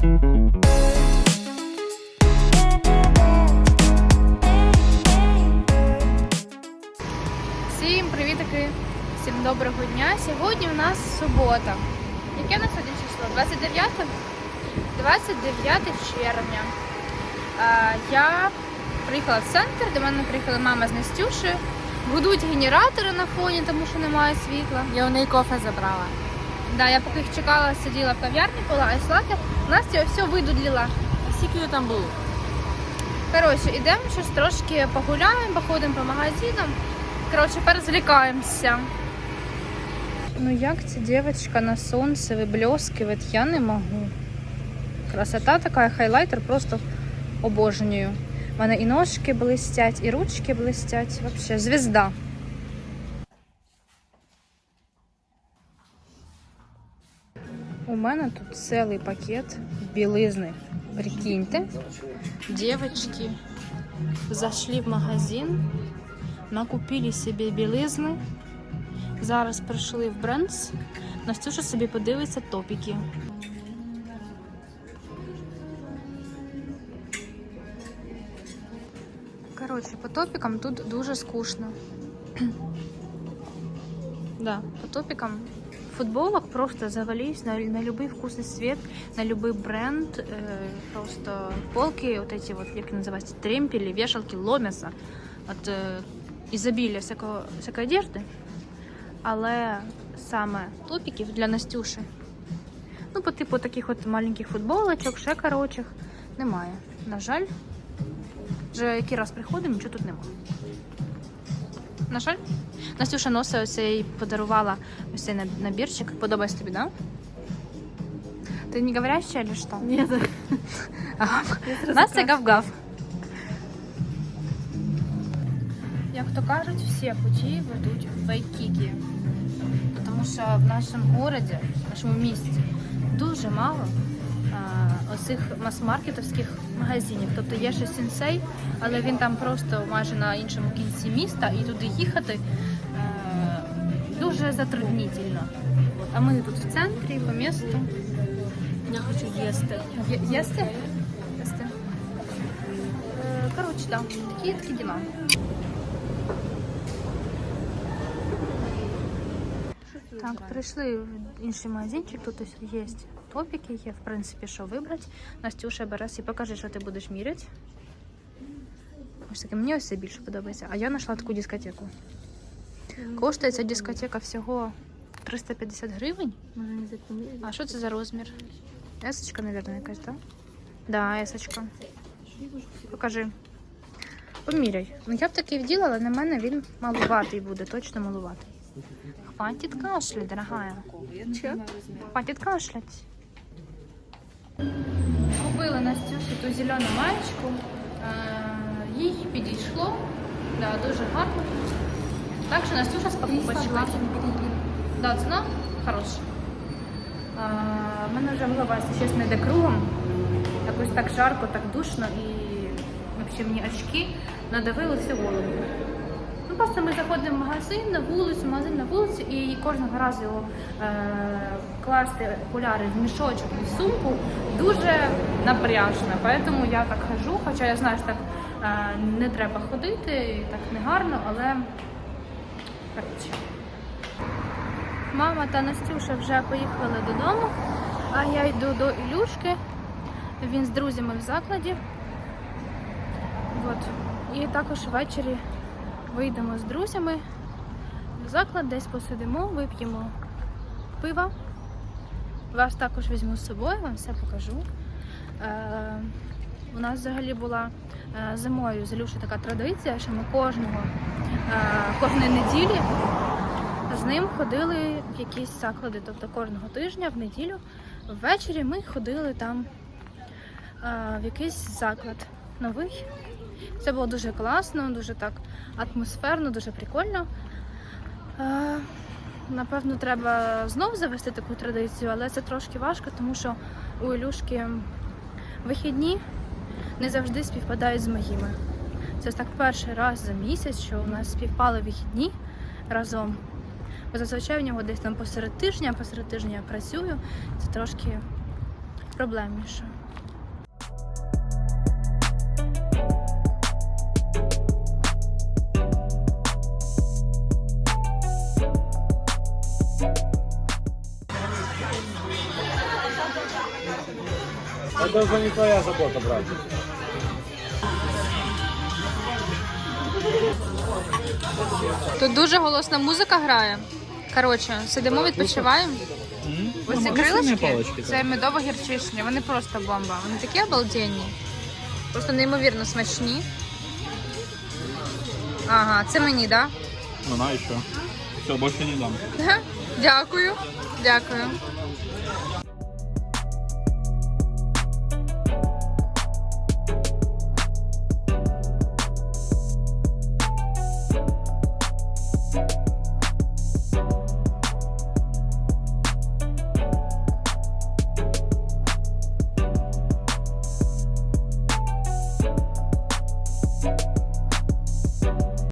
Всім привітки! Всім доброго дня! Сьогодні у нас субота. Яке нас сьогодні число? 29? 29 червня. Я приїхала в центр, до мене приїхала мама з Настюшею. Гудуть генератори на фоні, тому що немає світла. Я у неї кофе забрала. Да, я поки їх чекала, сиділа в кав'ярні, пила айслаки. Настя все видудліла. А скільки там було? Коротше, ідемо щось трошки погуляємо, походимо по магазинам. Коротше, перезвлікаємося. Ну як ця дівчинка на сонці виблескиває, я не можу. Красота така, хайлайтер просто обожнюю. У мене і ножки блистять, і ручки блистять. Вообще звізда. У мене тут цілий пакет білизни. Прикиньте. Девочки зашли в магазин, накупили собі білизни. Зараз прийшли в Брендс. Настюша собі подивиться топіки. Коротше, по топікам тут дуже скучно. да, по топікам футболок просто завались на, на любой вкус и цвет, на любой бренд. Э, просто полки, вот эти вот, как называется, тремпели, вешалки ломятся от э, изобилия всякого, всякої одежди. Але саме топіків для Настюші, ну, по типу таких от маленьких футболочок, ще коротших, немає. На жаль, вже який раз приходимо, нічого тут немає. На жаль, Настюша носить ось цей подарувала ось цей наб- набірчик. Подобається тобі, да? Ти не говорящая или что? Ні, Гав. Настя гав-гав. Як то кажуть, всі путі ведуть в Вайкікі. Тому що в нашому городі, в нашому місті дуже мало а, оцих мас-маркетовських магазинів. Тобто є ще сінсей, але він там просто майже на іншому кінці міста, і туди їхати е, дуже затруднительно. А ми тут в центрі, по місту. Я хочу їсти. Є- Їсти? Їсти. Е, Коротше, так, такі такі діла. Так, прийшли в інший магазинчик, тут ось є топіки, є в принципі, що вибрати. Настюша бере і покажи, що ти будеш міряти. Ось таке, мені ось це більше подобається. А я знайшла таку дискотеку. Коштує ця дискотека всього 350 гривень. А що це за розмір? Есочка, мабуть, якась, так? Да, есочка. Покажи. Поміряй. Ну я б такий вділа, але на мене він малуватий буде, точно малуватий. Хватить кашлять, дорогая. Хватить кашлять. Купили Настюші ту зелену маєчку. Е, Їй підійшло. Да, дуже гарно. Так що Настюша з. Да, ціна хороша. А, в мене вже голова, якщо чесно, йде кругом. Якось так жарко, так душно і взагалі мені очки надавили всю голову. Просто ми заходимо в магазин на вулицю, магазин на вулицю, і кожного разу його е, класти окуляри в мішочок і в сумку дуже напряжно. Тому я так хожу, хоча я знаю, що так е, не треба ходити, і так не гарно, але коротше. Мама та Настюша вже поїхали додому, а я йду до Ілюшки. Він з друзями в закладі. От. І також ввечері вийдемо з друзями в заклад, десь посидимо, вип'ємо пива. Вас також візьму з собою, вам все покажу. Е, у нас взагалі була е, зимою з Ілюшею така традиція, що ми кожного, е, кожної неділі з ним ходили в якісь заклади. Тобто кожного тижня в неділю ввечері ми ходили там е, в якийсь заклад новий. Це було дуже класно, дуже так атмосферно, дуже прикольно. Е, Напевно, треба знов завести таку традицію, але це трошки важко, тому що у Ілюшки вихідні не завжди співпадають з моїми. Це так перший раз за місяць, що у нас співпали вихідні разом. Бо зазвичай в нього десь там посеред тижня, посеред тижня я працюю. Це трошки безпроблемніше. Это уже не твоя забота, брат. Тут дуже голосна музика грає. Коротше, сидимо, відпочиваємо. Ось ці крилишки, це медово-гірчичні, вони просто бомба. Вони такі обалденні. Просто неймовірно смачні. Ага, це мені, так? Ну, на еще. Все, больше не дам. Дякую. Дякую.